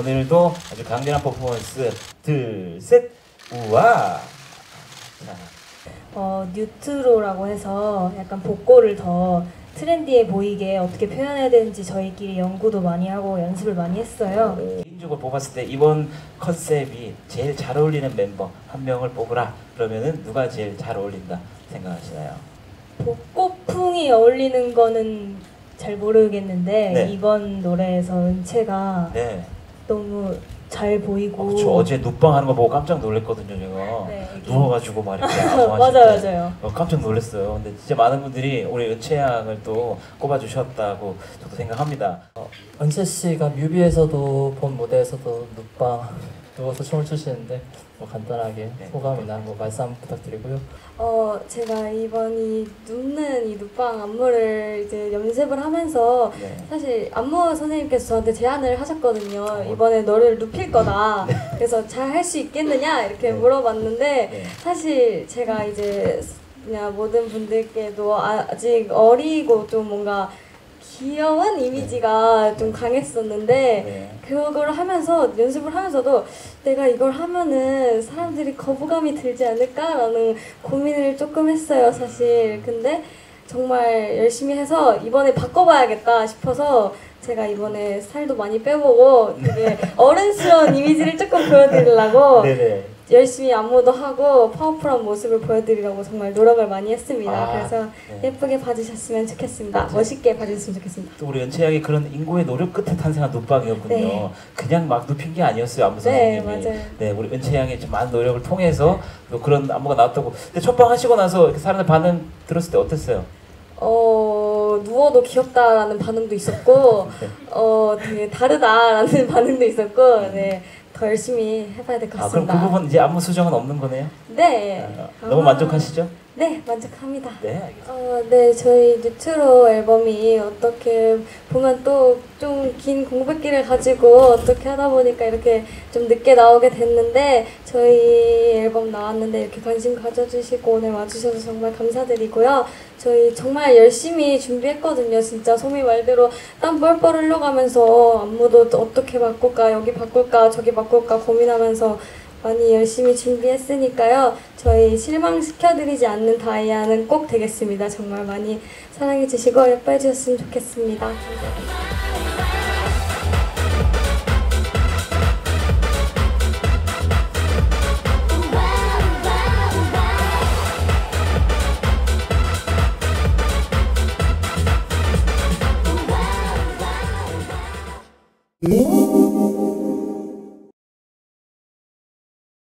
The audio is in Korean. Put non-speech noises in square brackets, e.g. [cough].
오늘도 아주 강렬한 퍼포먼스 둘셋 우와 자, 어, 뉴트로라고 해서 약간 복고를 더 트렌디해 보이게 어떻게 표현해야 되는지 저희끼리 연구도 많이 하고 연습을 많이 했어요. 개인적으로 뽑았을 때 이번 컨셉이 제일 잘 어울리는 멤버 한 명을 뽑으라 그러면은 누가 제일 잘 어울린다 생각하시나요? 복고풍이 어울리는 거는 잘 모르겠는데 네. 이번 노래에서 은채가 네. 너무 잘 보이고 어, 저 어제 눕방 하는 거 보고 깜짝 놀랐거든요, 제가. 네. 누워가지고 막 이렇게 [laughs] 맞아요. 맞아요. 어, 깜짝 놀랐어요. 근데 진짜 많은 분들이 우리 은채 양을 또 꼽아주셨다고 저도 생각합니다. 어, 은채 씨가 뮤비에서도 본 무대에서도 눕방 누워서 춤을 추시는데 뭐 간단하게 네. 소감이나 뭐 말씀 부탁드리고요. 어, 제가 이번 이 눕는 이 눕방 안무를 이제 연습을 하면서 네. 사실 안무 선생님께서 저한테 제안을 하셨거든요. 어. 이번에 너를 눕힐 거다. 그래서 잘 할 수 있겠느냐 이렇게 네. 물어봤는데 네. 사실 제가 이제 그냥 모든 분들께도 아직 어리고 좀 뭔가 귀여운 이미지가 좀 강했었는데 네. 그걸 하면서 연습을 하면서도 내가 이걸 하면은 사람들이 거부감이 들지 않을까라는 고민을 조금 했어요 사실 근데 정말 열심히 해서 이번에 바꿔봐야겠다 싶어서 제가 이번에 살도 많이 빼보고 되게 [laughs] 어른스러운 이미지를 조금 보여드리려고. 열심히 안무도 하고 파워풀한 모습을 보여드리려고 정말 노력을 많이 했습니다 아, 그래서 네. 예쁘게 봐주셨으면 좋겠습니다 네. 멋있게 봐주셨으면 좋겠습니다 또 우리 은채 양이 그런 인고의 노력 끝에 탄생한 눕방이었군요. 네. 그냥 막 눕힌 게 아니었어요, 안무 네 선생님이. 맞아요 네, 우리 은채 양의 좀 많은 노력을 통해서 또 그런 안무가 나왔다고. 근데 첫방 하시고 나서 이렇게 사람들 반응 들었을 때 어땠어요? 어 누워도 귀엽다라는 반응도 있었고 [laughs] 네. 어 되게 다르다라는 [laughs] 반응도 있었고 네 더 열심히 해봐야 될 것 아, 그럼 같습니다. 그 부분 이제 안무 수정은 없는 거네요? 네 아, 너무 만족하시죠? 네 만족합니다. 네, 알겠습니다. 어, 네, 저희 뉴트로 앨범이 어떻게 보면 또 좀 긴 공백기를 가지고 어떻게 하다 보니까 이렇게 좀 늦게 나오게 됐는데 저희 앨범 나왔는데 이렇게 관심 가져주시고 오늘 와주셔서 정말 감사드리고요. 저희 정말 열심히 준비했거든요. 진짜 소미 말대로 땀 뻘뻘 흘려가면서 안무도 어떻게 바꿀까, 여기 바꿀까, 저기 바꿀까 고민하면서 많이 열심히 준비했으니까요. 저희 실망시켜드리지 않는 다이아는 꼭 되겠습니다. 정말 많이 사랑해주시고 예뻐해 주셨으면 좋겠습니다. Ooh.